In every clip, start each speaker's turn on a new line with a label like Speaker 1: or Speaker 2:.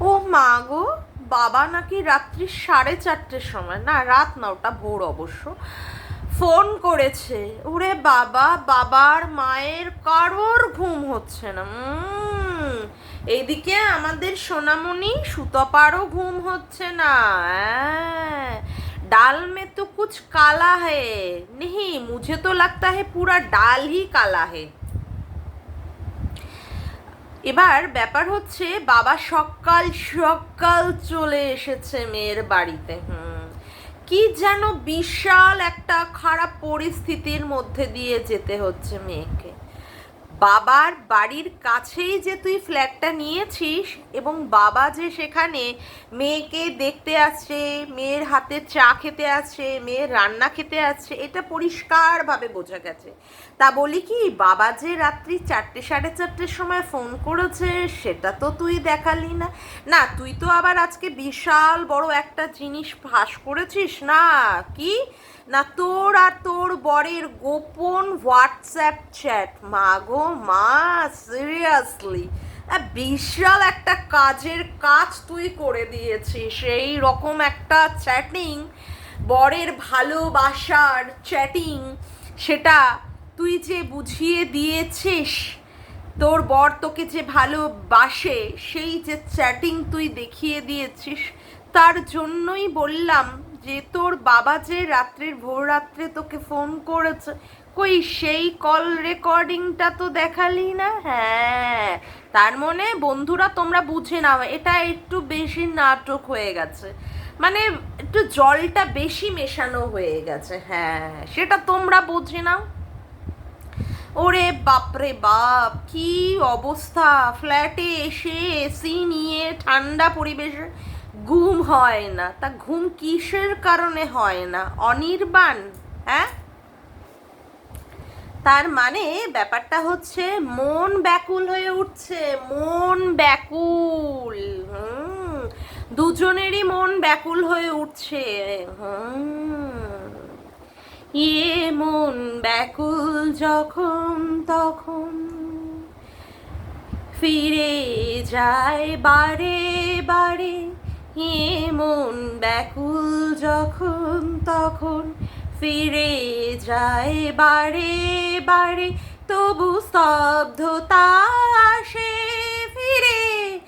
Speaker 1: ও মা গো, বাবা নাকি রাত্রি সাড়ে চারটের সময়, না, রাত না ওটা ভোর অবশ্য, ফোন করেছে। ওরে বাবা, বাবার মায়ের কারোর ঘুম হচ্ছে না। এইদিকে আমাদের সোনামণি, সুতপারও ঘুম হচ্ছে না। ডাল মে তো কুছ কালা হে। নেহি, মুঝে তো লাগতা হে পুরা ডাল হি কালা হে। এবার ব্যাপার হচ্ছে বাবা সকাল সকাল চলে এসেছে মেয়ের বাড়িতে, হুম। কি যেন বিশাল একটা খারাপ পরিস্থিতির মধ্যে দিয়ে যেতে হচ্ছে মেয়েকে। বাবার বাড়ির কাছেই যে তুই ফ্ল্যাটটা নিয়েছিস এবং বাবা যে সেখানে মেয়েকে দেখতে আসছে, মেয়ের হাতে চা খেতে আসছে, মেয়ের রান্না খেতে আসছে, এটা পরিষ্কারভাবে বোঝা গেছে। তা বলি কি, বাবা যে রাত্রি চারটে, সাড়ে চারটের সময় ফোন করেছে, সেটা তো তুই দেখালি না। না, তুই তো আবার আজকে বিশাল বড় একটা জিনিস ফাঁস করেছিস, না? কি? না তোর আর তোর বরের গোপন হোয়াটসঅ্যাপ চ্যাট মা গো মা, সিরিয়াসলি। বিশাল একটা কাজের কাজ তুই করে দিয়েছিস। সেই রকম একটা চ্যাটিং, বরের ভালোবাসার চ্যাটিং, সেটা তুই যে বুঝিয়ে দিয়েছিস, তোর বর তোকে যে ভালোবাসে, সেই যে চ্যাটিং তুই দেখিয়ে দিয়েছিস, তার জন্যই বললাম যে তোর বাবা যে রাত্রের, ভোর রাত্রে তোকে ফোন করেছে, কই সেই কল রেকর্ডিংটা তো দেখালি না? হ্যাঁ তার মনে বন্ধুরা তোমরা বুঝে নাও, এটা একটু বেশি নাটক হয়ে গেছে। মানে একটু জলটা বেশি মেশানো হয়ে গেছে হ্যাঁ সেটা তোমরা বুঝে নাও। ওরে বাপরে বাপ, কি অবস্থা? ফ্ল্যাটে এসে, এসি নিয়ে, ঠান্ডা পরিবেশে। ঘুম হয় না। তা ঘুম কিসের কারণে হয় না? অনির্বাণ হ্যাঁ? তার মানে ব্যাপারটা হচ্ছে মন ব্যাকুল হয়ে উঠছে, মন ব্যাকুল। হুম, দুজনেরই মন ব্যাকুল হয়ে উঠছে। হুম ইয়ে মন ব্যাকুল যখন তখন ফিরে যায় বারে বারে। এ মন ব্যাকুল যখন তখন ফিরে যায় বারে বারে, তবু স্তব্ধতা আসে ফিরে,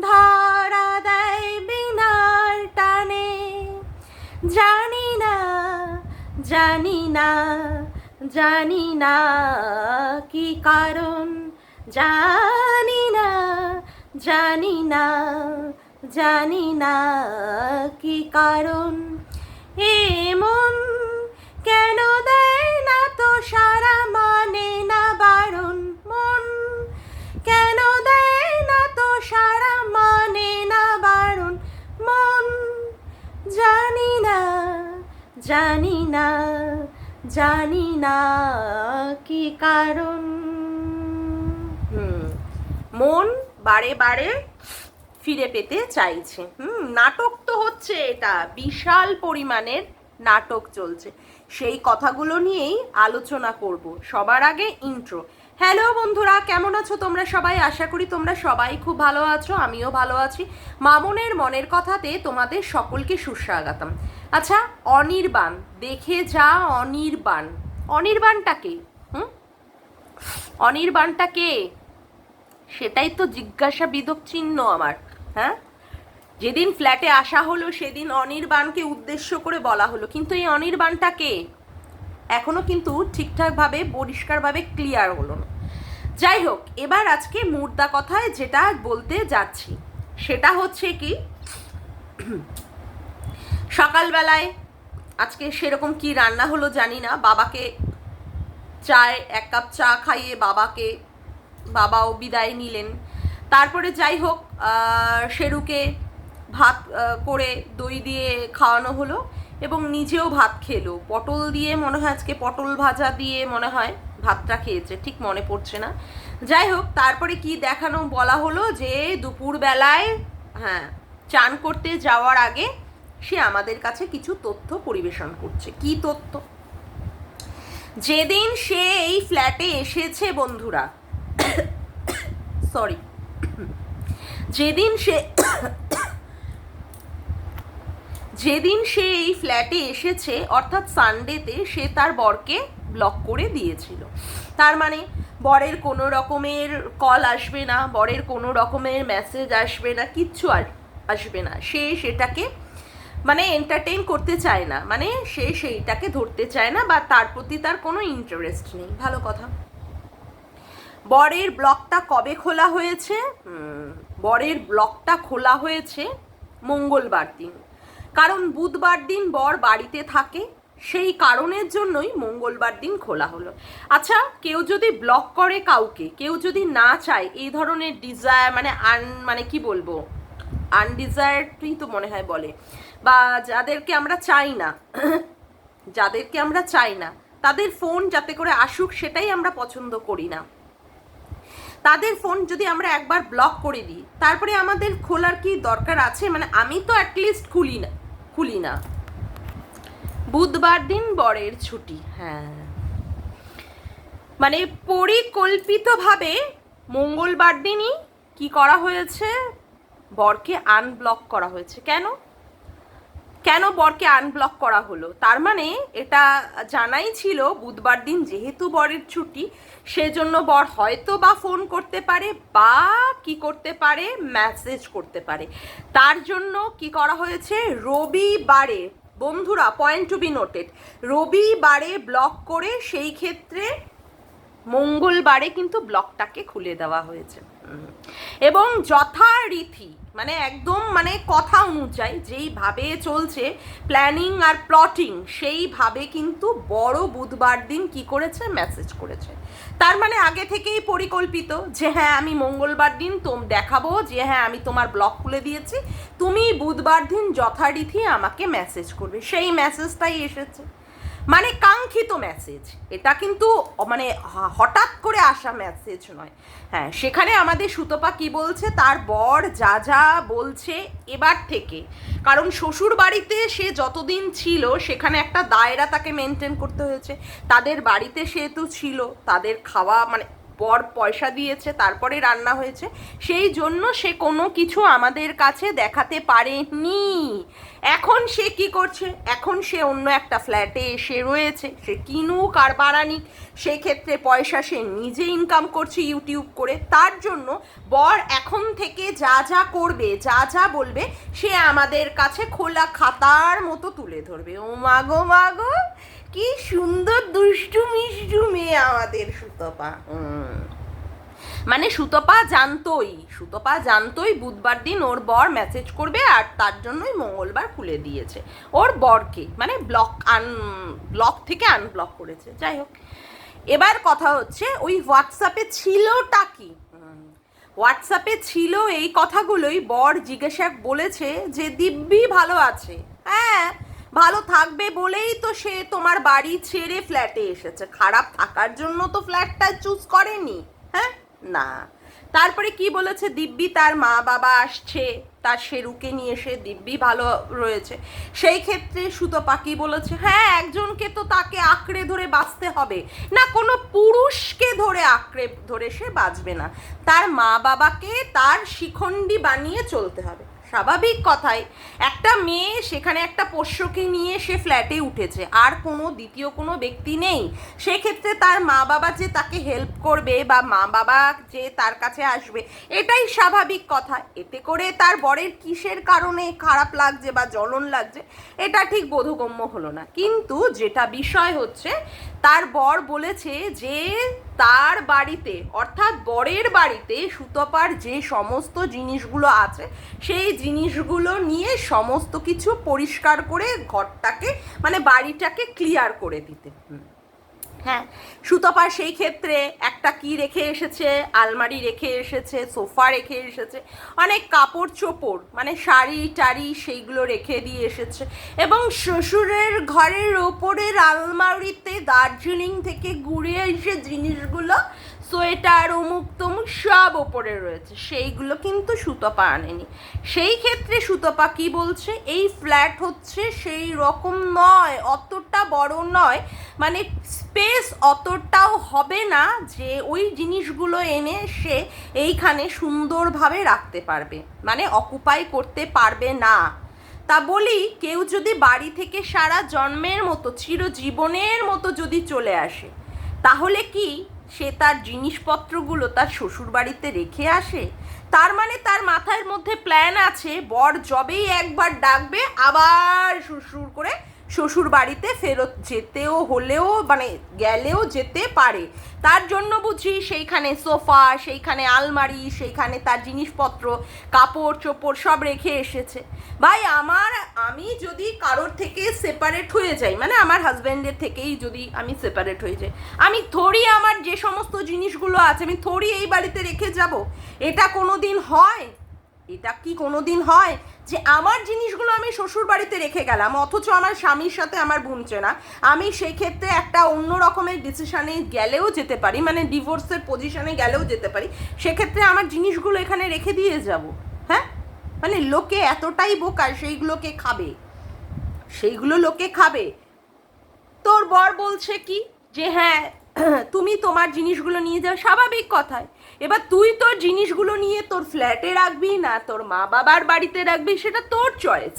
Speaker 1: ধরা দেয় বিনার টানে। জানি না জানি না জানি না কি কারণ, জানি না জানি না জানি না কি কারণ। এমন কেন দেয় না তো সারা মানে না বারণ? মন কেন দেয় না তো সারা মানে না বারণ? মন জানি না জানি না জানি না কি কারণ। মন বারে বারে ফিরে পেতে চাইছে। হুম, নাটক তো হচ্ছে এটা। বিশাল পরিমাণের নাটক চলছে। সেই কথাগুলো নিয়েই আলোচনা করব। সবার আগে ইন্ট্রো হ্যালো বন্ধুরা, কেমন আছো তোমরা সবাই? আশা করি তোমরা সবাই খুব ভালো আছো, আমিও ভালো আছি। মামনের মনের কথাতে তোমাদের সকলকে সুস্বাগতম। আচ্ছা অনির্বাণ, দেখে যা অনির্বাণ। অনির্বাণটা কে? হুম? অনির্বাণটা কে? সেটাই তো জিজ্ঞাসা বিদক চিহ্ন আমার। হ্যাঁ? যেদিন ফ্ল্যাটে আসা হলো, সেদিন অনির্বাণকে উদ্দেশ্য করে বলা হলো। কিন্তু এই অনির্বাণটা কে? এখনও কিন্তু ঠিকঠাকভাবে, পরিষ্কারভাবে ক্লিয়ার হলো না। যাই হোক, এবার আজকে মুর্দা কথায় যেটা বলতে যাচ্ছি, সেটা হচ্ছে কি, সকালবেলায় আজকে সেরকম কি রান্না হলো জানি না। বাবাকে চায় এক কাপ চা খাইয়ে বাবাকে, বাবাও বিদায় নিলেন। তারপরে যাই হোক শেরুকে ভাত করে দই দিয়ে খাওয়ানো হলো এবং নিজেও ভাত খেলো। পটল দিয়ে মনে হয় আজকে পটল ভাজা দিয়ে মনে হয় ভাতটা খেয়েছে, ঠিক মনে পড়ছে না। যাই হোক, তারপরে কি দেখানো বলা হলো যে দুপুরবেলায় হ্যাঁ চান করতে যাওয়ার আগে সে আমাদের কাছে কিছু তথ্য পরিবেশন করছে। কি তথ্য? যেদিন সে এই ফ্ল্যাটে এসেছে বন্ধুরা সরি যেদিন সে যেদিন সে এই ফ্ল্যাটে এসেছে, অর্থাৎ সানডেতে সে তার বরকে ব্লক করে দিয়েছিল। তার মানে বরের কোনো রকমের কল আসবে না, বরের কোনো রকমের মেসেজ আসবে না, কিচ্ছু আস- আসবে না। সে সেটাকে মানে এন্টারটেইন করতে চায় না। মানে সে সেইটাকে ধরতে চায় না বা তার প্রতি তার কোনো ইন্টারেস্ট নেই। ভালো কথা। বরের ব্লকটা কবে খোলা হয়েছে? বরের ব্লকটা খোলা হয়েছে মঙ্গলবার দিন। কারণ বুধবার দিন বর বাড়িতে থাকে, সেই কারণের জন্যই মঙ্গলবার দিন খোলা হলো। আচ্ছা কেউ যদি ব্লক করে কাউকে, কেউ যদি না চায়, এই ধরনের ডিজায়ার মানে আন মানে কি বলব? আনডিজায়ার্ডই তো মনে হয় বলে। বা যাদেরকে আমরা চাই না, যাদেরকে আমরা চাই না, তাদের ফোন যাতে করে আসুক, সেটাই আমরা পছন্দ করি না। তাদের ফোন যদি আমরা একবার ব্লক করে দিই, তারপরে আমাদের খোলার কি দরকার আছে? মানে আমি তো অ্যাটলিস্ট খুলি না খুলি না। বুধবার দিন বরের ছুটি হ্যাঁ। মানে পরিকল্পিতভাবে মঙ্গলবার দিনই কি করা হয়েছে? বরকে আনব্লক করা হয়েছে। কেন? কেন বরকে আনব্লক করা হলো? তার মানে এটা জানাই ছিল বুধবার দিন যেহেতু বরের ছুটি, সেজন্য বর হয়তো বা ফোন করতে পারে বা কি করতে পারে মেসেজ করতে পারে। তার জন্য কি করা হয়েছে? রবিবারে, বন্ধুরা পয়েন্ট টু বি নোটেড রবিবারে ব্লক করে সেই ক্ষেত্রে মঙ্গলবারে কিন্তু ব্লকটাকে খুলে দেওয়া হয়েছে। এবং যথারীতি মানে একদম মানে কথা অনুযায়ী যেইভাবে চলছে প্ল্যানিং আর প্লটিং সেইভাবে কিন্তু বড় বুধবার দিন কি করেছে? মেসেজ করেছে। তার মানে আগে থেকেই পরিকল্পিত যে হ্যাঁ আমি মঙ্গলবার দিন তোম দেখাবো যে হ্যাঁ আমি তোমার ব্লক খুলে দিয়েছি। তুমি বুধবার দিন যথারীতি আমাকে মেসেজ করবে। সেই মেসেজটাই এসেছে। মানে কাঙ্ক্ষিত মেসেজ এটা কিন্তু মানে হঠাৎ করে আসা মেসেজ নয়। হ্যাঁ সেখানে আমাদের সুতপা কি বলছে? তার বর যা যা বলছে এবার থেকে। কারণ শ্বশুর বাড়িতে সে যতদিন ছিল, সেখানে একটা দায়রা তাকে মেনটেন করতে হয়েছে। তাদের বাড়িতে সে তো ছিল, তাদের খাওয়া মানে বর পয়সা দিয়েছে, তারপরে রান্না হয়েছে, সেই জন্য সে কোনো কিছু আমাদের কাছে দেখাতে পারেনি। এখন সে কি করছে? এখন সে অন্য একটা ফ্ল্যাটে এসে রয়েছে, সে কিনুক আর বাড়ানিক সেক্ষেত্রে পয়সা সে নিজে ইনকাম করছে ইউটিউব করে, তার জন্য বর এখন থেকে যা যা করবে, যা যা বলবে, সে আমাদের কাছে খোলা খাতার মতো তুলে ধরবে। ও মাগো মাগো কি সুন্দর দুষ্টু মিষ্টু মেয়ে আমাদের সুতপা। মানে সুতপা জানতোই সুতপা জানতোই বুধবার দিন ওর বর মেসেজ করবে আর তার জন্যই মঙ্গলবার খুলে দিয়েছে। ওর বরকে মানে ব্লক আন ব্লক থেকে আনব্লক করেছে, যাই হোক। এবার কথা হচ্ছে, ওই হোয়াটসঅ্যাপে ছিলটা কি? হোয়াটসঅ্যাপে ছিল এই কথাগুলোই বর জিজ্ঞাসা বলেছে যে দিব্যি ভালো আছে। হ্যাঁ ভালো থাকবে বলেই তো সে তোমার বাড়ি ছেড়ে ফ্ল্যাটে এসেছে। খারাপ থাকার জন্য তো ফ্ল্যাটটা চুজ করেনি হ্যাঁ? না। তারপরে কি বলেছে? দিব্যি তার মা বাবা আসছে, তার শেরুকে নিয়ে এসে দিব্যি ভালো রয়েছে। সেই ক্ষেত্রে সুতো কি বলেছে? হ্যাঁ একজনকে তো তাকে আঁকড়ে ধরে বাঁচতে হবে। না, কোনো পুরুষকে ধরে আঁকড়ে, ধরে সে বাঁচবে না। তার মা বাবাকে তার শিখণ্ডী বানিয়ে চলতে হবে। স্বাভাবিক কথাই। একটা মেয়ে সেখানে একটা পোষ্যকে নিয়ে সে ফ্ল্যাটে উঠেছে। আর কোনো দ্বিতীয় কোনো ব্যক্তি নেই। সেক্ষেত্রে তার মা বাবা যে তাকে হেল্প করবে বা মা বাবা যে তার কাছে আসবে, এটাই স্বাভাবিক কথা। এতে করে তার বরের কিসের কারণে খারাপ লাগছে বা জ্বলন লাগছে, এটা ঠিক বোধগম্য হলো না। কিন্তু যেটা বিষয় হচ্ছে তার বর বলেছে যে তার বাড়িতে, অর্থাৎ বরের বাড়িতে সুতপার যে সমস্ত জিনিসগুলো আছে, সেই জিনিসগুলো নিয়ে সমস্ত কিছু পরিষ্কার করে ঘরটাকে মানে বাড়িটাকে ক্লিয়ার করে দিতে। হ্যাঁ সুতপা সেই ক্ষেত্রে একটা কি রেখে এসেছে, আলমারি রেখে এসেছে, সোফা রেখে এসেছে, অনেক কাপড় চোপড় মানে শাড়ি টাড়ি সেইগুলো রেখে দিয়ে এসেছে। এবং শ্বশুরের ঘরের ওপরের আলমারিতে দার্জিলিং থেকে ঘুরে এসে জিনিসগুলো, সোয়েটার, অমুক তমুক সব ওপরে রয়েছে। সেইগুলো কিন্তু সুতপা আনেনি। সেই ক্ষেত্রে সুতপা কি বলছে? এই ফ্ল্যাট হচ্ছে সেই রকম নয়, অতটা বড় নয় মানে স্পেস অতটাও হবে না যে ওই জিনিসগুলো এনে সে এইখানে সুন্দরভাবে রাখতে পারবে। মানে অকুপাই করতে পারবে না। তা বলি, কেউ যদি বাড়ি থেকে সারা জন্মের মতো, চিরজীবনের মতো যদি চলে আসে, তাহলে কি সে তার জিনিসপত্রগুলো তার শ্বশুর বাড়িতে রেখে আসে? তার মানে তার মাথার মধ্যে প্ল্যান আছে, বর যবেই একবার ডাকবে, আবার শ্বশুর করে শ্বশুর বাড়িতে ফেরত যেতেও হলেও মানে গেলেও যেতে পারে। তার জন্য বুঝি সেইখানে সোফা, সেইখানে আলমারি, সেইখানে তার জিনিসপত্র, কাপড় চোপড় সব রেখে এসেছে। ভাই, আমার, আমি যদি কারোর থেকে সেপারেট হয়ে যাই মানে আমার হাজব্যান্ডের থেকেই যদি আমি সেপারেট হয়ে যাই, আমি থোড়ি আমার যে সমস্ত জিনিসগুলো আছে, আমি থোড়ি এই বাড়িতে রেখে যাব? এটা কোনো দিন হয়? এটা কি কোনো দিন হয় যে আমার জিনিসগুলো আমি শ্বশুর বাড়িতে রেখে গেলাম? অথচ আমার স্বামীর সাথে আমার বুনছে না আমি সেই ক্ষেত্রে একটা অন্য রকমের ডিসিশানে গেলেও যেতে পারি মানে ডিভোর্সের পজিশনে গেলেও যেতে পারি। সেক্ষেত্রে আমার জিনিসগুলো এখানে রেখে দিয়ে যাব। হ্যাঁ? মানে লোকে এতটাই বোকা, সেইগুলোকে খাবে। সেইগুলো লোকে খাবে। তোর বর বলছে কি? যে হ্যাঁ তুমি তোমার জিনিসগুলো নিয়ে যাও, স্বাভাবিক কথায়। এবার তুই তোর জিনিসগুলো নিয়ে তোর ফ্ল্যাটে রাখবি না তোর মা বাবার বাড়িতে রাখবি, সেটা তোর চয়েস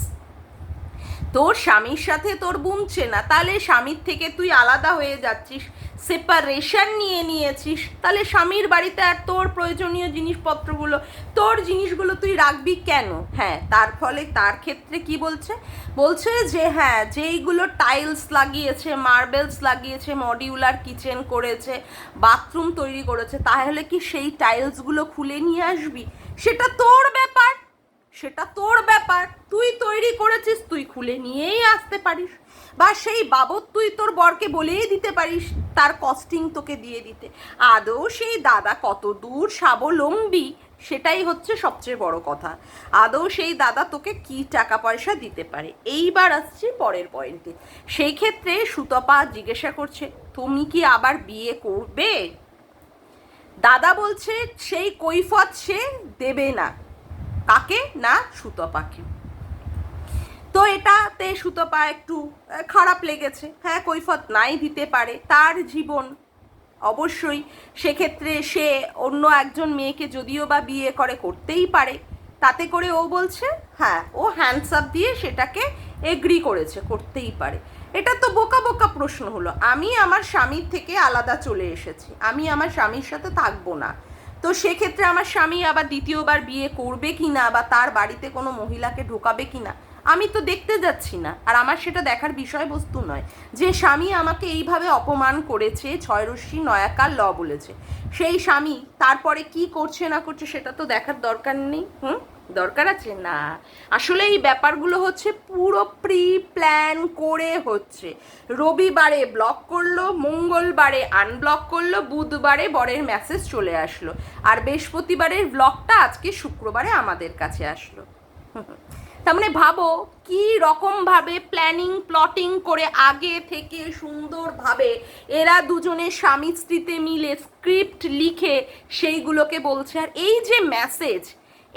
Speaker 1: তোর স্বামীর সাথে তোর বুনছে না, তাহলে স্বামীর থেকে তুই আলাদা হয়ে যাচ্ছিস। সেপারেশন নিয়ে নিয়েছিস। তাহলে স্বামীর বাড়িতে আর তোর প্রয়োজনীয় জিনিসপত্রগুলো, তোর জিনিসগুলো তুই রাখবি কেন? হ্যাঁ তার ফলে তার ক্ষেত্রে কি বলছে? বলছে যে হ্যাঁ যেইগুলো টাইলস লাগিয়েছে মার্বেলস লাগিয়েছে মডিউলার কিচেন করেছে বাথরুম তৈরি করেছে, তাহলে কি সেই টাইলসগুলো খুলে নিয়ে আসবি? সেটা তোর ব্যাপার। সেটা তোর ব্যাপার। তুই তৈরি করেছিস, তুই খুলে নিয়েই আসতে পারিস। বা সেই বাবদ তুই তোর বরকে বলেই দিতে পারিস তার কস্টিং তোকে দিয়ে দিতে। আদৌ সেই দাদা কত দূর স্বাবলম্বী? সেটাই হচ্ছে সবচেয়ে বড় কথা। আদৌ সেই দাদা তোকে কি টাকা পয়সা দিতে পারে? এইবার আসছি পরের পয়েন্টে সেই ক্ষেত্রে সুতপা জিজ্ঞাসা করছে, তুমি কি আবার বিয়ে করবে? দাদা বলছে, সেই কৈফত সে দেবে না। কাকে? না সুতপাকে। তো এটাতে সুতপা একটু খারাপ লেগেছে। হ্যাঁ কৈফত নাই দিতে পারে। তার জীবন অবশ্যই সেক্ষেত্রে সে অন্য একজন মেয়েকে যদিও বা বিয়ে করে করতেই পারে। তাতে করে ও বলছে হ্যাঁ ও হ্যান্ডস আপ দিয়ে সেটাকে এগ্রি করেছে, করতেই পারে। এটা তো বোকা বোকা প্রশ্ন হলো। আমি আমার স্বামীর থেকে আলাদা চলে এসেছি। আমি আমার স্বামীর সাথে থাকব না। তো সেক্ষেত্রে আমার স্বামী আবার দ্বিতীয়বার বিয়ে করবে কি না বা তার বাড়িতে কোনো মহিলাকে ঢোকাবে কি না আমি তো দেখতে যাচ্ছি না। আর আমার সেটা দেখার বিষয়বস্তু নয়। যে স্বামী আমাকে এইভাবে অপমান করেছে, ছয়রশ্মি নয়াকার ল বলেছে, সেই স্বামী তারপরে কি করছে, না করছে, সেটা তো দেখার দরকার নেই। হুম? দরকার আছে? না। আসলে এই ব্যাপারগুলো হচ্ছে পুরো প্রি প্ল্যান করে হচ্ছে। রবিবারে ব্লক করল, মঙ্গলবারে আনব্লক করল, বুধবারে বরের মেসেজ চলে আসলো। আর বৃহস্পতিবারের ব্লকটা আজকে শুক্রবারে আমাদের কাছে আসলো। তার মানে ভাবো কি রকমভাবে প্ল্যানিং প্লটিং করে আগে থেকে সুন্দরভাবে এরা দুজনে স্বামী স্ত্রীতে মিলে স্ক্রিপ্ট লিখে সেইগুলোকে বলছে। আর এই যে মেসেজ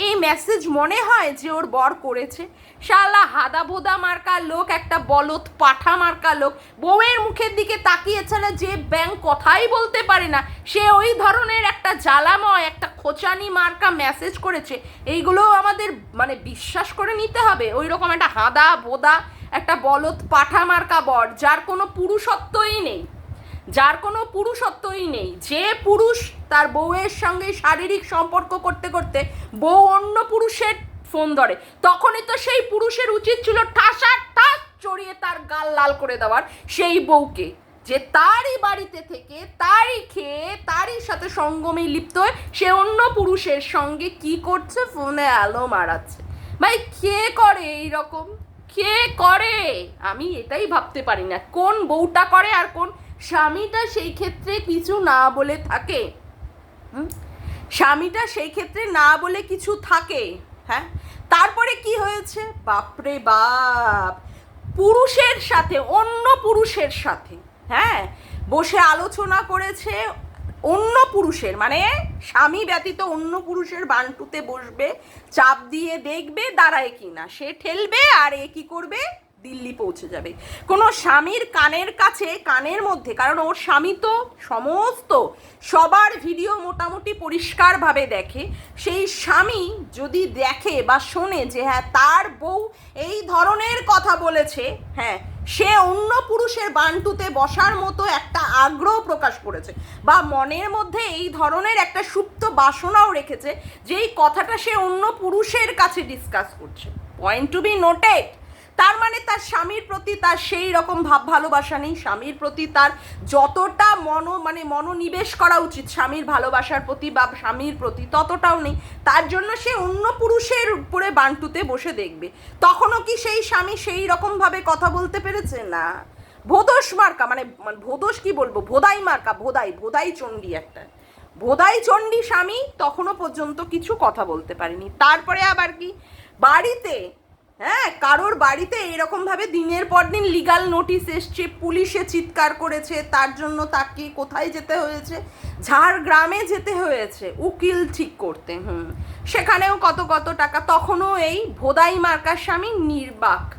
Speaker 1: এই মেসেজ মনে হয় যে ওর বর করেছে। শালা হাদা ভোদা মার্কা লোক, একটা বলদ, পাঠা মার্কা লোক। বউয়ের মুখের দিকে তাকিয়ে ছাড়া যে ব্যাংক কথাই বলতে পারে না। সে ওই ধরনের একটা জ্বালাময়, একটা খোঁচানি মার্কা মেসেজ করেছে। এইগুলোও আমাদের মানে বিশ্বাস করে নিতে হবে। ওই রকম একটা হাদা ভোদা একটা বলদ, পাঠা মার্কা বর, যার কোনো পুরুষত্বই নেই। যার কোনো পুরুষত্বই নেই। যে পুরুষ তার বউয়ের সঙ্গে শারীরিক সম্পর্ক করতে করতে বউ অন্য পুরুষের ফোন ধরে, তখনই তো সেই পুরুষের উচিত ছিল ঠাসা ঠাস চড়িয়ে তার গাল লাল করে দেওয়ার সেই বউকে। যে তারই বাড়িতে থেকে তারই খেয়ে তারই সাথে সঙ্গমে লিপ্ত হয়ে সে অন্য পুরুষের সঙ্গে কি করছে? ফোনে আলো মারাচ্ছে। ভাই, কে করে এই রকম? কে করে? আমি এটাই ভাবতে পারি না। কোন বউটা করে আর কোন স্বামীটা সেই ক্ষেত্রে কিছু না বলে থাকে। স্বামীটা সেই ক্ষেত্রে না বলে কিছু থাকে। হ্যাঁ? তারপরে কি হয়েছে? বাপরে বাপ! পুরুষের সাথে, অন্য পুরুষের সাথে হ্যাঁ? বসে আলোচনা করেছে অন্য পুরুষের মানে স্বামী ব্যতীত অন্য পুরুষের বান্টুতে বসবে, চাপ দিয়ে দেখবে দাঁড়ায় কি না সে ঠেলবে আর এ কি করবে? দিল্লি পৌঁছে যাবে। কোনো স্বামীর কানের কাছে, কানের মধ্যে, কারণ ওর স্বামী তো সমস্ত সবার ভিডিও মোটামুটি পরিষ্কারভাবে দেখে, সেই স্বামী যদি দেখে বা শোনে যে হ্যাঁ তার বউ এই ধরনের কথা বলেছে হ্যাঁ সে অন্য পুরুষের বান্টুতে বসার মতো একটা আগ্রহ প্রকাশ করেছে বা মনের মধ্যে এই ধরনের একটা সুপ্ত বাসনাও রেখেছে যে এই কথাটা সে অন্য পুরুষের কাছে ডিসকাস করছে। পয়েন্ট টু বি নোটেড তার মানে তার স্বামীর প্রতি তার সেই রকম ভাব ভালোবাসা নেই। স্বামীর প্রতি তার যতটা মন মানে মনোনিবেশ করা উচিত স্বামীর ভালোবাসার প্রতি বা স্বামীর প্রতি ততটাও নেই। তার জন্য সে অন্য পুরুষের উপরে বান্টুতে বসে দেখবে। তখনও কি সেই স্বামী সেই রকমভাবে কথা বলতে পেরেছে? না। ভোদস মার্কা মানে মানে ভোদস কি বলব? ভোদাই মার্কা, ভোদাই ভোদাই চণ্ডী একটা। ভোদাই চণ্ডী স্বামী তখনও পর্যন্ত কিছু কথা বলতে পারেনি। তারপরে আবার কি? বাড়িতে হ্যাঁ কারোর বাড়িতে এরকম ভাবে দিনের পর দিন লিগাল নোটিশ এসছে পুলিশে চিৎকার করেছে, তার জন্য তাকে কোথায় যেতে হয়েছে? ঝাড়গ্রামে যেতে হয়েছে, উকিল ঠিক করতে, হুম। সেখানেও কত কত টাকা, তখনও এই ভোদাই মার্কার স্বামী নির্বাক।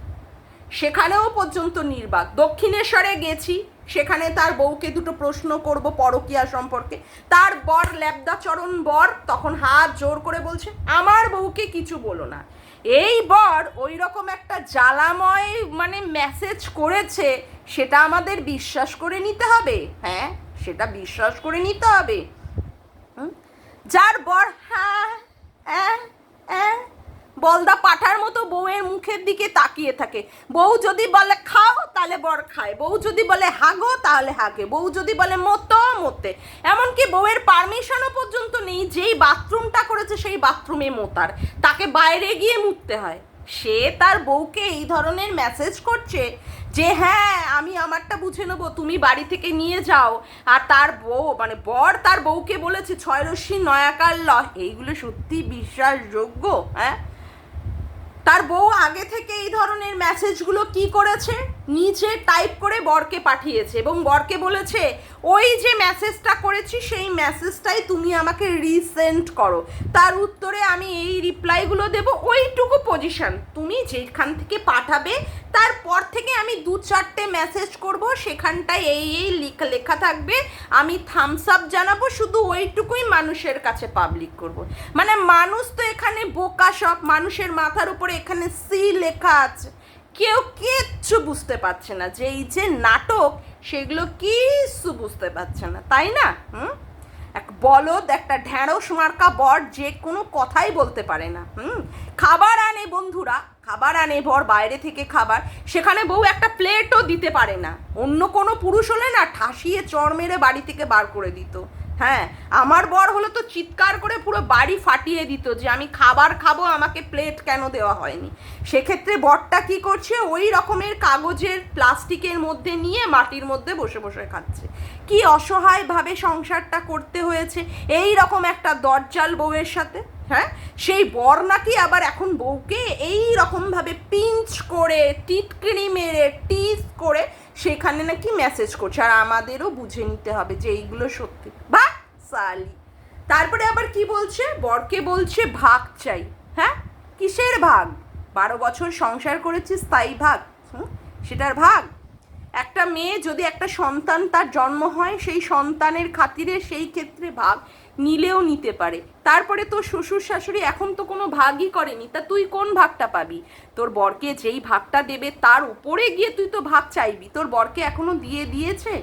Speaker 1: সেখানেও পর্যন্ত নির্বাক। দক্ষিণেশ্বরে গেছি, সেখানে তার বউকে দুটো প্রশ্ন করব পরকিয়া সম্পর্কে। তার বর ল্যাবদাচরণ বর তখন হাত জোর করে বলছে, আমার বউকে কিছু বলো না। এই বর ওই রকম একটা জ্বালাময় মানে মেসেজ করেছে, সেটা আমাদের বিশ্বাস করে নিতে হবে হ্যাঁ সেটা বিশ্বাস করে নিতে হবে? যার বর হ্যাঁ হ্যাঁ হ্যাঁ বলদা পাঠার মতো বউয়ের মুখের দিকে তাকিয়ে থাকে। বউ যদি বলে খাও, তাহলে বর খায়। বউ যদি বলে হাগো, তাহলে হাগে। বউ যদি বলে মতো, মতে। এমনকি বউয়ের পারমিশনও পর্যন্ত নেই, যেই বাথরুমটা করেছে সেই বাথরুমে মোতার। তাকে বাইরে গিয়ে মুততে হয়। সে তার বউকে এই ধরনের মেসেজ করছে যে হ্যাঁ আমি আমারটা বুঝে নেব, তুমি বাড়ি থেকে নিয়ে যাও। আর তার বউ মানে বর তার বউকে বলেছে, ছয় রশ্মি নয়াকার ল এইগুলো সত্যি বিশ্বাসযোগ্য হ্যাঁ? তার বউ আগে থেকে এই ধরনের মেসেজগুলো কি করেছে? নিজে টাইপ করে বরকে পাঠিয়েছে এবং বরকে বলেছে, ওই যে মেসেজটা করেছি, সেই মেসেজটাই তুমি আমাকে রিসেন্ট করো। তার উত্তরে আমি এই রিপ্লাইগুলো দেব। ওইটুকু পজিশন তুমি যেখান থেকে পাঠাবে তারপর থেকে আমি দু চারটে মেসেজ করব, সেখানটায় এই এই লেখা লেখা থাকবে। আমি থামস আপ জানাব, শুধু ওইটুকুই মানুষের কাছে পাবলিক করব। মানে মানুষ তো এখানে বোকা সব, মানুষের মাথার উপরে এখানে সি লেখা আছে। কেউ কিচ্ছু বুঝতে পারছে না যে এই যে নাটক, সেগুলো কিচ্ছু বুঝতে পারছে না, তাই না? হুম? এক বলদ, একটা ঢ্যাঁড়স মার্কা বট যে কোনো কথাই বলতে পারে না, হুম? খাবার আনে বন্ধুরা। খাবার আনে বর বাইরে থেকে খাবার। সেখানে বউ একটা প্লেটও দিতে পারে না। অন্য কোনো পুরুষ হলে না ঠাসিয়ে চড় মেরে বাড়ি থেকে বার করে দিত। হ্যাঁ আমার বর হলো তো চিৎকার করে পুরো বাড়ি ফাটিয়ে দিত যে, আমি খাবার খাব, আমাকে প্লেট কেন দেওয়া হয়নি? সেক্ষেত্রে বরটা কি করছে? ওই রকমের কাগজের প্লাস্টিকের মধ্যে নিয়ে মাটির মধ্যে বসে বসে খাচ্ছে। কি অসহায়ভাবে সংসারটা করতে হয়েছে? এই রকম একটা দরজাল বউয়ের সাথে। হ্যাঁ? সেই বর নাকি আবার এখন বউকে এই রকমভাবে পিঞ্চ করে টিটকিরি মেরে, টিস করে সেখানে নাকি মেসেজ করছে। আর আমাদেরও বুঝে নিতে হবে যে এইগুলো সত্যি। বা সালি। তারপরে আবার কি বলছে? বরকে বলছে, ভাগ চাই। হ্যাঁ? কিসের ভাগ? বারো বছর সংসার করেছিস, তাই ভাগ। সেটার ভাগ? একটা মেয়ে যদি একটা সন্তান তার জন্ম হয়, সেই সন্তানের খাতিরে সেই ক্ষেত্রে ভাগ। নিলেও নিতে পারে। তারপরে তোর শ্বশুর শাশুড়ি এখন তো কোনো ভাগই করেনি, তা তুই কোন ভাগটা পাবি? তোর বরকে যেই ভাগটা দেবে তার উপরে গিয়ে তুই তো ভাগ চাইবি। তোর বরকে এখনও দিয়ে দিয়েছে?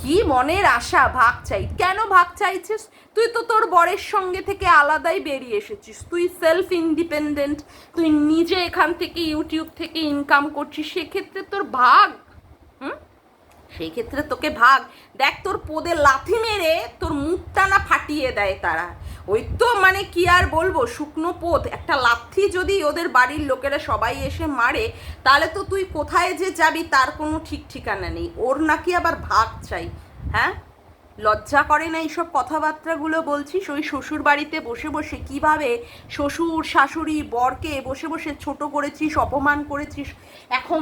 Speaker 1: কি মনের আশা, ভাগ চাই। কেন ভাগ চাইছিস? তুই তো তোর বরের সঙ্গে থেকে আলাদাই বেরিয়ে এসেছিস। তুই সেলফ ইন্ডিপেন্ডেন্ট তুই নিজে এখান থেকে ইউটিউব থেকে ইনকাম করছিস। সেক্ষেত্রে তোর ভাগ সেই ক্ষেত্রে তোকে ভাগ। দেখ, তোর পোদে লাথি মেরে তোর মুখটা না ফাটিয়ে দেয় তারা। ওই তো মানে কি আর বলব, শুকনো পোদ। একটা লাথি যদি ওদের বাড়ির লোকেরা সবাই এসে মারে, তাহলে তো তুই কোথায় যে যাবি তার কোনো ঠিক ঠিকানা নেই। ওর নাকি আবার ভাগ চাই হ্যাঁ? লজ্জা করে না এইসব কথাবার্তাগুলো বলছিস? ওই শ্বশুর বাড়িতে বসে বসে কীভাবে শ্বশুর, শাশুড়ি, বরকে বসে বসে ছোট করেছিস, অপমান করেছিস? এখন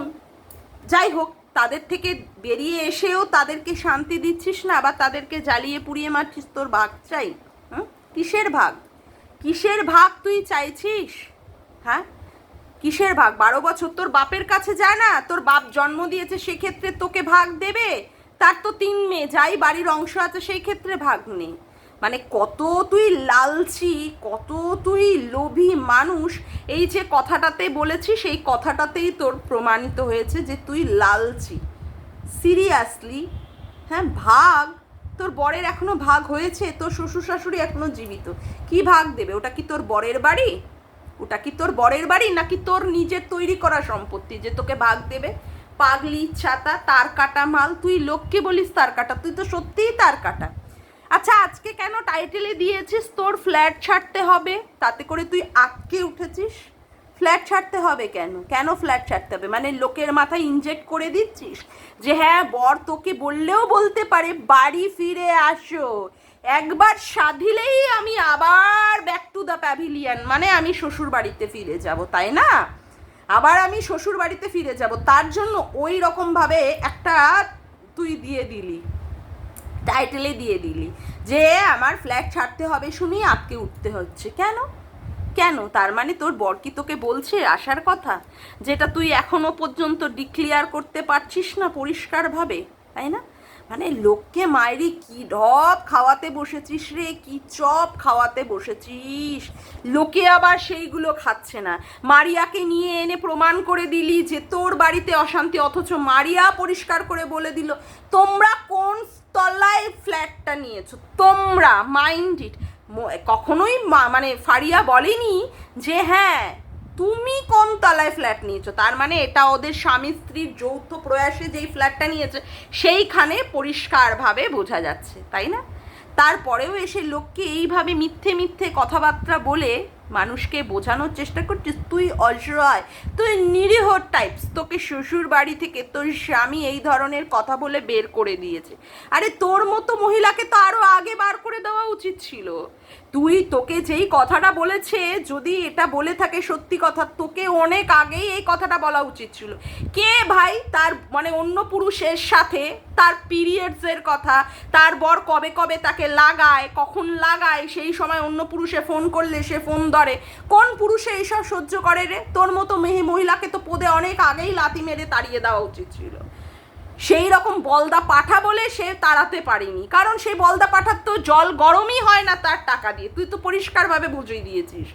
Speaker 1: যাই হোক তাদের থেকে বেরিয়ে এসেও তাদেরকে শান্তি দিচ্ছিস না বা তাদেরকে জ্বালিয়ে পুড়িয়ে মারছিস তোর ভাগ চাই, হুম? কিসের ভাগ? কিসের ভাগ তুই চাইছিস? হ্যাঁ? কিসের ভাগ? বারো বছর তোর বাপের কাছে যায় না? তোর বাপ জন্ম দিয়েছে সেক্ষেত্রে তোকে ভাগ দেবে? তার তো তিন মেয়ে, যাই বাড়ির অংশ আছে, সেই ক্ষেত্রে ভাগ নেই। মানে কত তুই লালচি, কত তুই লোভী মানুষ, এই যে কথাটাতে বলেছিস সেই কথাটাতেই তোর প্রমাণিত হয়েছে যে তুই লালচি। সিরিয়াসলি হ্যাঁ ভাগ। তোর বরের এখনও ভাগ হয়েছে, তোর শ্বশুর শাশুড়ি এখনও জীবিত। কি ভাগ দেবে? ওটা কি তোর বরের বাড়ি? ওটা কি তোর বরের বাড়ি? নাকি তোর নিজের তৈরি করা সম্পত্তি যে তোকে ভাগ দেবে? পাগলি, ছাতা, তার কাটা মাল, তুই লোককে বলিস তার কাটা, তুই তো সত্যিই তার কাটা। আচ্ছা আজকে কেন টাইটেলে দিয়েছিস? তোর ফ্ল্যাট ছাড়তে হবে। তাতে করে তুই আটকে উঠেছিস। ফ্ল্যাট ছাড়তে হবে কেন? কেন ফ্ল্যাট ছাড়তে হবে? মানে লোকের মাথায় ইনজেক্ট করে দিচ্ছিস যে হ্যাঁ বর তোকে বললেও বলতে পারে, বাড়ি ফিরে আসো। একবার সাধিলেই আমি আবার ব্যাক টু দ্য প্যাভিলিয়ান মানে আমি শ্বশুর বাড়িতে ফিরে যাব, তাই না? আবার আমি শ্বশুর বাড়িতে ফিরে যাব। তার জন্য ওই রকমভাবে একটা তুই দিয়ে দিলি। টাইটেলে দিয়ে দিলি, যে আমার ফ্ল্যাট ছাড়তে হবে শুনি আটকে উঠতে হচ্ছে। কেন? কেন? তার মানে তোর বর কি তোকে বলছে আসার কথা? যেটা তুই এখনও পর্যন্ত ডিক্লিয়ার করতে পারছিস না পরিষ্কারভাবে, তাই না? মানে লোককে মায়েরি কি ঢপ খাওয়াতে বসেছিস রে, কি চপ খাওয়াতে বসেছিস? লোকে আবার সেইগুলো খাচ্ছে না। মারিয়াকে নিয়ে এনে প্রমাণ করে দিলি যে তোর বাড়িতে অশান্তি, অথচ মারিয়া পরিষ্কার করে বলে দিল, তোমরা কোন তলায় ফ্ল্যাটটা নিয়েছো। তোমরা মাইন্ড ইট কখনোই মানে ফারিয়া বলেনি যে হ্যাঁ তুমি কোন তলায় ফ্ল্যাট নিয়েছো। তার মানে এটা ওদের স্বামী স্ত্রীর যৌথ প্রয়াসে যেই ফ্ল্যাটটা নিয়েছে, সেইখানে পরিষ্কারভাবে বোঝা যাচ্ছে, তাই না? তারপরেও এসে লোককে এইভাবে মিথ্যে মিথ্যে কথাবার্তা বলে মানুষকে বোঝানোর চেষ্টা করছিস। তুই অসহায় তুই নিরীহ টাইপস তোকে শ্বশুর বাড়ি থেকে তোর স্বামী এই ধরনের কথা বলে বের করে দিয়েছে। আরে তোর মতো মহিলাকে তো আরও আগে বার করে দেওয়া উচিত ছিল। তুই তোকে যেই কথাটা বলেছে, যদি এটা বলে থাকে সত্যি কথা, তোকে অনেক আগেই এই কথাটা বলা উচিত ছিল। কে ভাই তার মানে অন্য পুরুষের সাথে তার পিরিয়ডসের কথা, তার বর কবে কবে তাকে লাগায়, কখন লাগায়, সেই সময় অন্য পুরুষে ফোন করলে সে ফোন ধরে কোন পুরুষে এইসব সহ্য করে রে? তোর মতো মেহে মহিলাকে তো পদে অনেক আগেই লাথি মেরে তাড়িয়ে দেওয়া উচিত ছিল। সেই রকম বলদা পাঠা বলে সে তাড়াতে পারেনি। কারণ সেই বলদা পাঠার তো জল গরমই হয় না তার টাকা দিয়ে। তুই তো পরিষ্কারভাবে বুঝিয়ে দিয়েছিস।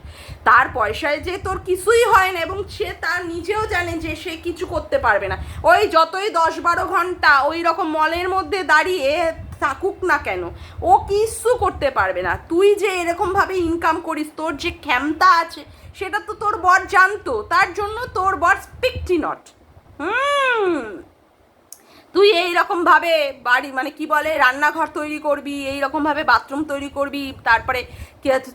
Speaker 1: তার পয়সায় যে তোর কিছুই হয় না এবং সে তার নিজেও জানে যে সে কিছু করতে পারবে না। ওই যতই দশ বারো ঘণ্টা ওই রকম মলের মধ্যে দাঁড়িয়ে থাকুক না কেন, ও কিছু করতে পারবে না। তুই যে এরকমভাবে ইনকাম করিস, তোর যে ক্ষমতা আছে, সেটা তো তোর বর জানতো, তার জন্য তোর বর স্পিকটি নট হুম। তুই এই রকম ভাবে বাড়ি মানে কি বলে, রান্নাঘর তৈরি করবি এই রকম ভাবে বাথরুম তৈরি করবি, তারপরে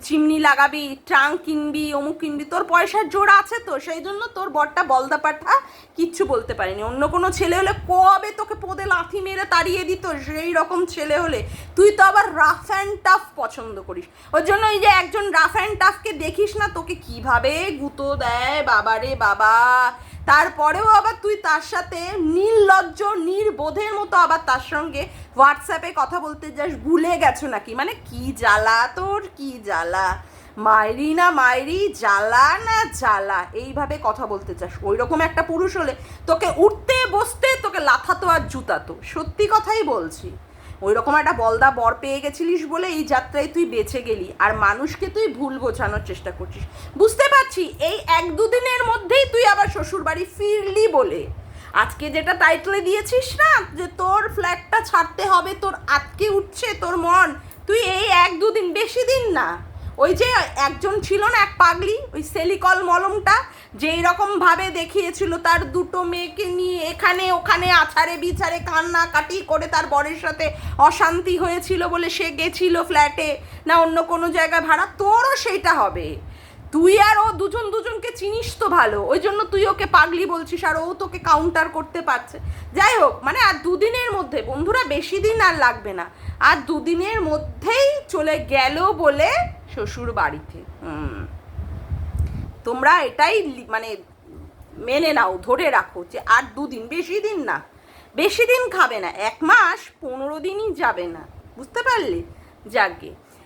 Speaker 1: চিমনি লাগাবি, ট্রাঙ্ক কিনবি, অমুক কিনবি, তোর পয়সার জোর আছে তো, সেই জন্য তোর বরটা বলদা পাঠা কিচ্ছু বলতে পারেনি। অন্য কোনো ছেলে হলে কবে তোকে পদে লাথি মেরে তাড়িয়ে দিত সেই রকম ছেলে হলে? তুই তো আবার রাফ অ্যান্ড টাফ পছন্দ করিস। ওর জন্য এই যে একজন রাফ অ্যান্ড টাফকে দেখিস না, তোকে কীভাবে গুঁতো দেয়? বাবারে বাবা! তারপরেও আবার তুই তার সাথে নির্লজ্জ, নির্বোধের মতো আবার তার সঙ্গে হোয়াটসঅ্যাপে কথা বলতে যাস, ভুলে গেছো নাকি? মানে কি জ্বালা তোর, কি জ্বালা? মায়েরি না মায়েরি জ্বালা না জ্বালা? এইভাবে কথা বলতে চাস ওই রকম একটা পুরুষ হলে তোকে উঠতে, বসতে, তোকে লাথাতো আর জুতাতো। সত্যি কথাই বলছি। ওই রকম একটা বলদা বর পেয়ে গেছিলিস বলে এই যাত্রায় তুই বেঁচে গেলি, আর মানুষকে তুই ভুল বোঝানোর চেষ্টা করছিস। বুঝতে পারছি, এই এক দুদিনের মধ্যেই তুই আবার শ্বশুরবাড়ি ফিরলি বলে। আজকে যেটা টাইটেলে দিয়েছিস না, যে তোর ফ্ল্যাটটা ছাড়তে হবে, তোর আটকে উঠছে, তোর মন, তুই এই এক দুদিন, বেশি দিন না। ওই যে একজন ছিল না, এক পাগলি, ওই সেলিকল মলমটা, যেই রকম ভাবে দেখিয়েছিল তার দুটো মেয়েকে নিয়ে এখানে ওখানে আছাড়ে বিচারে কান্না কাটি করে তার বরের সাথে অশান্তি হয়েছিল বলে সে গেছিল ফ্ল্যাটে না, অন্য কোনো জায়গায় ভাড়া, তোরও সেইটা হবে। তুই আর ও দুজন দুজনকে চিনিস তো ভালো, ওই জন্য তুই ওকে পাগলি বলছিস আর ও তোকে কাউন্টার করতে পারছে। যাই হোক মানে আর দুদিনের মধ্যে, বন্ধুরা বেশি দিন আর লাগবে না। আর দুদিনের মধ্যেই চলে গেল বলে শ্বশুর বাড়িতে। তোমরা এটাই মানে মেনে নাও, ধরে রাখো যে আর দুদিন, বেশি দিন না। বেশি দিন খাবে না। এক মাস পনেরো দিনই যাবে না। বুঝতে পারলে? যাকে